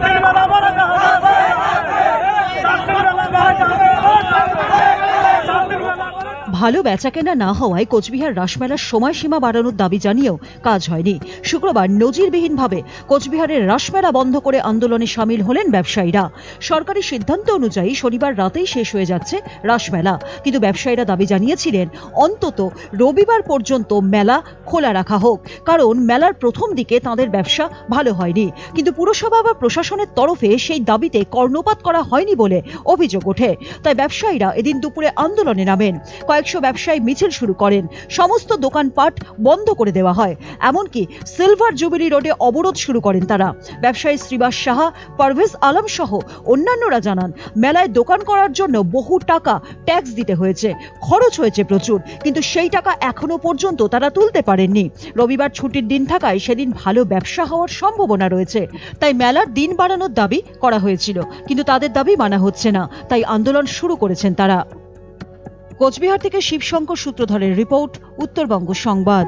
বেলা ভালো বেচাকেনা না হওয়ায় কোচবিহার রাসমেলার সময়সীমা বাড়ানোর দাবি জানিয়েও কাজ হয়নি। শুক্রবার নজিরবিহীনভাবে কোচবিহারের রাসমেলা বন্ধ করে আন্দোলনে সামিল হলেন ব্যবসায়ীরা। সরকারি সিদ্ধান্ত অনুযায়ী শনিবার রাতেই শেষ হয়ে যাচ্ছে রাসমেলা। কিন্তু ব্যবসায়ীরা দাবি জানিয়েছিলেন, অন্তত রবিবার পর্যন্ত মেলা খোলা রাখা হোক। কারণ মেলার প্রথম দিকে তাদের ব্যবসা ভালো হয়নি। কিন্তু পুরসভা বা প্রশাসনের তরফে সেই দাবিতে কর্ণপাত করা হয়নি বলে অভিযোগ ওঠে। তাই ব্যবসায়ীরা এদিন দুপুরে আন্দোলনে নামেন। কয়েকশো ব্যবসায়ী মিছিল শুরু করেন। সমস্ত দোকানপাট বন্ধ করে দেওয়া হয়। এমনকি সিলভার জুবিলি রোডে অবরোধ শুরু করেন তারা। ব্যবসায়ী শ্রীবাস সাহা, পারভেজ আলম সহ অন্যান্যরা জানান, মেলায় দোকান করার জন্য বহু টাকা ট্যাক্স দিতে হয়েছে। খরচ হয়েছে প্রচুর, কিন্তু সেই টাকা এখনও পর্যন্ত তারা তুলতে পারেননি। রবিবার ছুটির দিন থাকায় সেদিন ভালো ব্যবসা হওয়ার সম্ভাবনা রয়েছে। তাই মেলার দিন বাড়ানোর দাবি করা হয়েছিল, কিন্তু তাদের দাবি মানা হচ্ছে না। তাই আন্দোলন শুরু করেছেন তারা। কোচবিহার থেকে শিবশঙ্কর সূত্রধরের রিপোর্ট উত্তরবঙ্গ সংবাদ।